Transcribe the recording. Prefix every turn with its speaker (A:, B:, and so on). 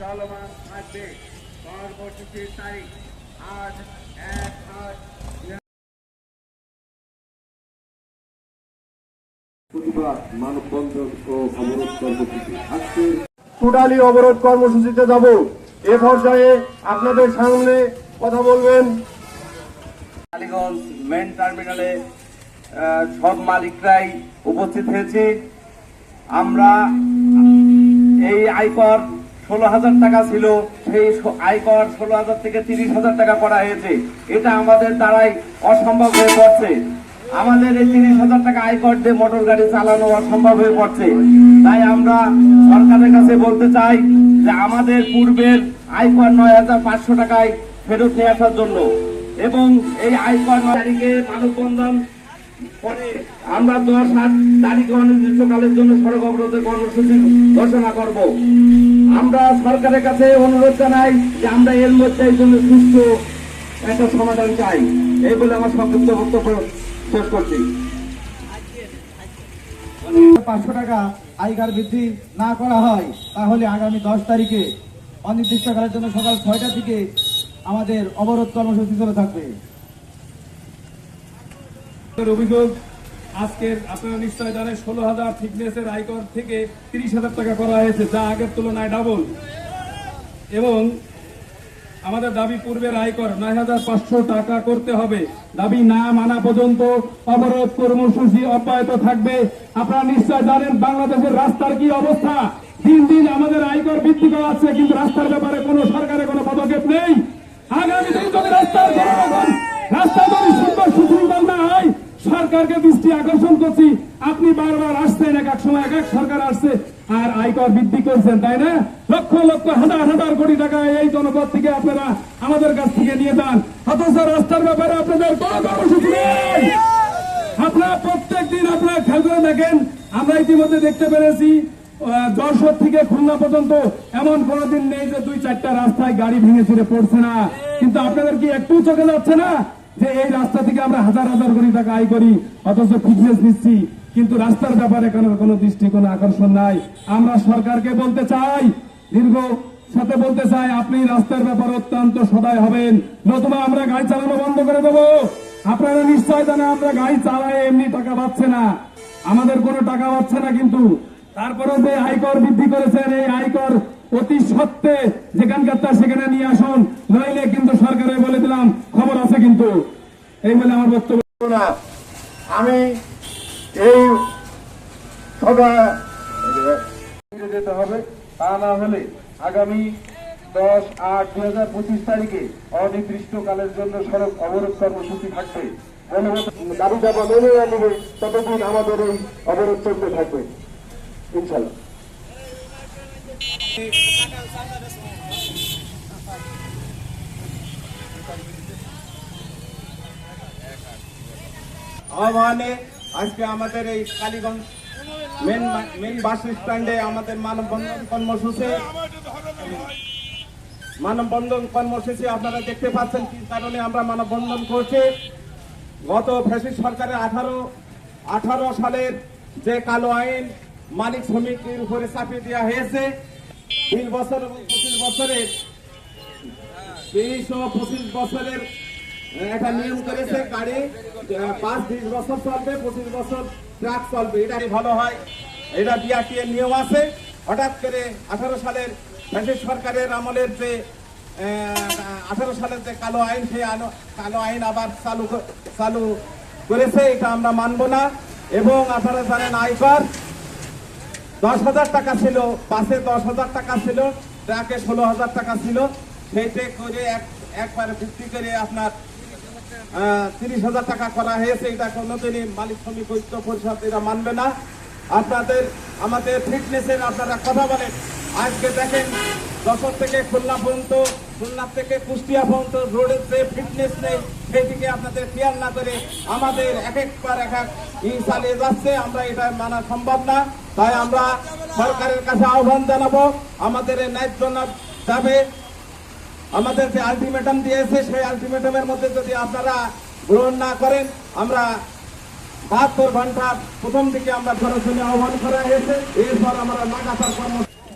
A: চলমান থাকবে তারিখ এক আট
B: টোটালি অবরোধ কর্মসূচিতে যাব। এ পর্যায়ে আপনাদের সামনে কথা বলবেন।
C: মেন টার্মিনালে সব মালিকরাই উপস্থিত হয়েছে। আমরা এই আয়কর ষোলো হাজার টাকা ছিল, সেই আয়কর ষোলো হাজার থেকে তিরিশ হাজার টাকা করা হয়েছে। এটা আমাদের দ্বারাই অসম্ভব হয়ে পড়ছে। আমাদের এই তিরিশ হাজার টাকা আয়কর দিয়ে মোটর গাড়ি চালানো অসম্ভব হয়ে পড়ছে। তাই আমরা সরকারের কাছে বলতে চাই যে আমাদের পূর্বের আয়কর নয় হাজার পাঁচশো টাকায় ফেরত নিয়ে আসার জন্য এবং এই আয়কর তারিখে মানববন্ধন আমরা দশ আট তারিখে অনির্দিষ্টকালের জন্য সড়ক অবরোধের কর্মসূচি ঘোষণা করব। আমরা সরকারের কাছে অনুরোধ জানাই যে আমরা এর মধ্যে জন্য সুস্থ একটা সমাধান চাই। এই বলে আমার সংক্ষিপ্ত বক্তব্য শেষ করছি।
D: পাঁচশো টাকা আয়কার বৃদ্ধি না করা হয়, তাহলে আগামী দশ তারিখে অনির্দিষ্টকালের জন্য সকাল ছয়টা থেকে আমাদের অবরোধ কর্মসূচি চলে থাকবে।
E: অভিযোগ, আজকের আপনারা নিশ্চয় জানেন, ষোলো হাজার থিকনেসের আয়কর থেকে তিরিশ হাজার টাকা করা হয়েছে, যা আগের তুলনায় ডাবল এবং আমাদের দাবি পূর্বের আয়কর নয় হাজার পাঁচশো টাকা করতে হবে। দাবি না মানা পর্যন্ত অবরোধ কর্মসূচি অব্যাহত থাকবে। আপনারা নিশ্চয় জানেন, বাংলাদেশের রাস্তার কি অবস্থা? দিন দিন আমাদের আয়কর বৃদ্ধি করা হচ্ছে কিন্তু রাস্তার ব্যাপারে কোনো সরকারের কোনো পদক্ষেপ নেই আগামী দিন যদি রাস্তার কোনো রকম রাস্তা যদি সুন্দর সুশৃঙ্খল না হয় সরকারকে দৃষ্টি আকর্ষণ করছি। আপনি বারবার আসছেন, এক এক সময় এক এক সরকার আসছে, আর আয়কর বৃদ্ধি করছেন, তাই না? লক্ষ লক্ষ হাজার হাজার কোটি টাকা এই জনপদ থেকে আপনারা আমাদের কাছ থেকে নিয়ে যান। অথচ রাস্তার ব্যাপারে আপনাদের কোনো কর্মসূচি নেই। আপনারা প্রত্যেক দিন আপনারা খেয়াল করে দেখেন, আমরা ইতিমধ্যে দেখতে পেরেছি যশোর থেকে খুলনা পর্যন্ত এমন কোনোদিন নেই যে দুই চারটা রাস্তায় গাড়ি ভেঙে ছিঁড়ে পড়ছে না। কিন্তু আপনাদের কি একটু চোখে যাচ্ছে না? যে এই রাস্তা থেকে আমরা হাজার হাজার কোটি টাকা আয় করি, অথচ ফিটনেস নিচ্ছি। কিন্তু রাস্তার ব্যাপারে কোনো কোনো দৃষ্টি, কোনো আকর্ষণ নাই। আমরা সরকারকে বলতে চাই, দীর্ঘ সাথে বলতে চাই, আপনি রাস্তার ব্যাপারে অত্যন্ত সদয় হবেন। নতুবা আমরা গাড়ি চালানো বন্ধ করে দেবো। আপনারা নিশ্চয় জানেন, আমরা গাড়ি চালায় এমনি টাকা পাচ্ছে না। আমাদের কোনো টাকা পাচ্ছে না কিন্তু। তারপরে যে আয়কর বৃদ্ধি করেছেন, এই আয়কর অতি সত্ত্বে যেখানকার তার সেখানে নিয়ে আসুন, নইলে কিন্তু সরকারে বলে দিলাম, খবর আছে কিন্তু। এই বলে আমার বক্তব্য
B: না। আমি এই সভা
C: যেতে হবে, তা না হলে আগামী দশ আট দুই হাজার পঁচিশ তারিখে অনির্দিষ্টকালের জন্য সড়ক অবরোধ কর্মসূচি থাকবে।
B: দাবি দাবা মেনে না নেবে ততদিন আমাদের এই অবরোধ চলতে থাকবে। ইনশাল্লাহ
C: আহ্বানে আজকে আমাদের এই কালীগঞ্জ মেন মেন বাস স্ট্যান্ডে আমাদের মানববন্ধন কর্মসূচি। মানববন্ধন কর্মসূচি আপনারা দেখতে পাচ্ছেন কি কারণে আমরা মানববন্ধন করছি। গত ফ্যাসিস সরকারের আঠারো আঠারো সালের যে কালো আইন মালিক শ্রমিকের উপরে চাপিয়ে দেওয়া হয়েছে তিন বছর পঁচিশ বছরের তিরিশ পঁচিশ বছরের একটা নিয়ম করেছে গাড়ি পাঁচ বিশ বছর চলবে, পঁচিশ বছর ট্রাক চলবে। এটাই ভালো হয়, এটা বিআরটি এর নিয়ম আছে। হঠাৎ করে আঠারো সালের ব্রিটিশ সরকারের আমলের যে আঠারো সালের যে কালো আইন, সেই কালো আইন আবার চালু চালু করেছে, এটা আমরা মানব না। এবং আপনারা জানেন আয়কর দশ হাজার টাকা ছিল, বাসে দশ হাজার টাকা ছিল, ট্রাকে ষোলো হাজার টাকা ছিল। সেইতে করে এক, একবারে ভিত্তি করে আপনার তিরিশ হাজার টাকা করা হয়েছে। এটা কোনোদিনই মালিক শ্রমিক ঐক্য পরিষদ এরা মানবে না। আপনাদের, আমাদের ফিটনেসের আপনারা কথা বলেন। আজকে দেখেন যশোর থেকে খুলনা পর্যন্ত, খুলনা থেকে কুষ্টিয়া পর্যন্ত রোডের যে ফিটনেস নেই সেদিকে আপনাদের খেয়াল না করে আমাদের এক এক এক ই চালিয়ে যাচ্ছে। আমরা এটা মানা সম্ভব না। তাই আমরা সরকারের কাছে আহ্বান জানাব, আমাদের ন্যায্য যাবে। আমাদের যে আলটিমেটাম দিয়েছে, সেই আলটিমেটামের মধ্যে যদি আপনারা গ্রহণ না করেন, আমরা বাহাত্তর ঘণ্টা প্রথম দিকে আমরা জন্য আহ্বান করা হয়েছে। এরপর আমরা লাগাতার কর্ম